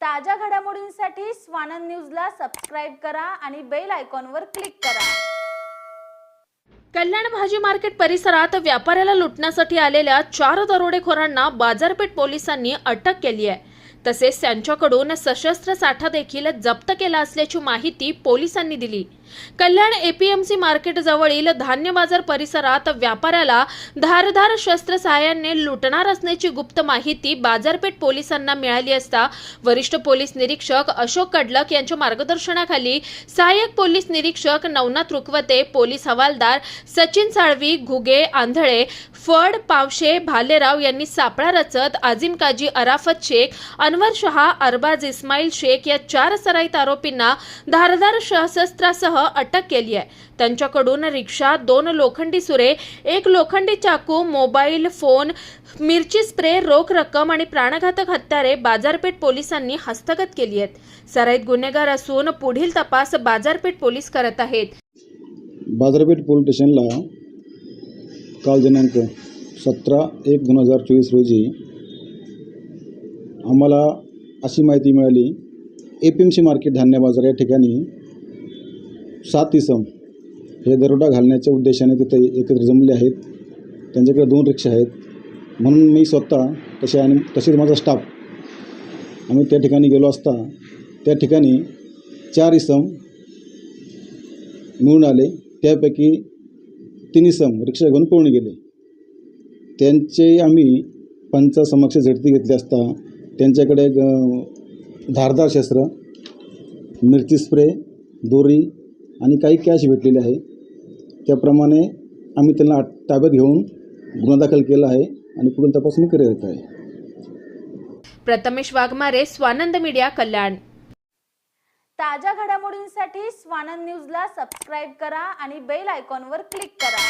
ताज्या घडामोडींसाठी स्वानंद न्यूजला सबस्क्राईब करा आणि बेल आयकॉनवर क्लिक करा. कल्याण भाजी मार्केट परिसरात व्यापाऱ्याला लुटण्यासाठी आलेल्या चार दरोडेखोरांना बाजारपेठ पोलिसांनी अटक केली आहे. तसेच त्यांच्याकडून सशस्त्र साठा देखील जप्त केला असल्याची माहिती पोलिसांनी दिली. कल्याण एपीएमसी मार्केट जवळील धान्य बाजार परिसरात व्यापाऱ्याला धारधार शस्त्र सहाय्याने लुटणार असण्याची गुप्त माहिती बाजारपेठ पोलिसांना मिळाली असता वरिष्ठ पोलीस निरीक्षक अशोक कडलक यांच्या मार्गदर्शनाखाली सहाय्यक पोलीस निरीक्षक नवनाथ रुकवते पोलीस हवालदार सचिन साळवी घुगे आंधळे फड पावशे भालेराव यांनी सापळा रचत आजिम काजी अराफत शेख अनवर शहा अरबाज इस्माईल शेख या चार सराईत आरोपींना धारदार शस्त्रासह अटक केली आहे त्यांच्याकडून रिक्षा दोन लोखंडी सुरे एक लोखंडी चाकू मोबाईल फोन मिरची स्प्रे रोख रक्कम आणि प्राणघातक हत्यारे बाजारपेठ पोलिसांनी हस्तगत केली आहेत सराईत गुन्हेगार असून पुढील तपास बाजारपेठ पोलीस करत आहेत बाजारपेठ पोलीस स्टेशनला काल दिनांक सतरा एक दोन हजार चोवीस रोजी आम्हाला अशी माहिती मिळाली A P M C market धान्य बाजार या ठिकाणी सात इसम हे दरोडा घालण्याच्या उद्देशाने तिथे एकत्र जमले आहेत. त्यांच्याकडे दोन रिक्षा आहेत. म्हणून मी स्वतः तसे आणि तसेच माझा स्टाफ आम्ही त्या ठिकाणी गेलो असता त्या ठिकाणी चार इसम मिळून आले. त्यापैकी तीन इसम रिक्षा घेऊन पळून गेले. त्यांचे आम्ही पंचासमक्ष झडती घेतली असता त्यांच्याकडे धारदार शस्त्र मिरची स्प्रे दोरी आणि काही कॅश भेटलेले आहे. त्याप्रमाणे आम्ही त्यांना ताब्यात घेऊन गुन्हा दाखल केला आहे आणि पुढील तपासणी करत आहे. प्रथमेश वाघमारे स्वानंद मीडिया कल्याण. ताज्या घडामोडींसाठी स्वानंद न्यूजला सबस्क्राईब करा आणि बेल आयकॉनवर क्लिक करा.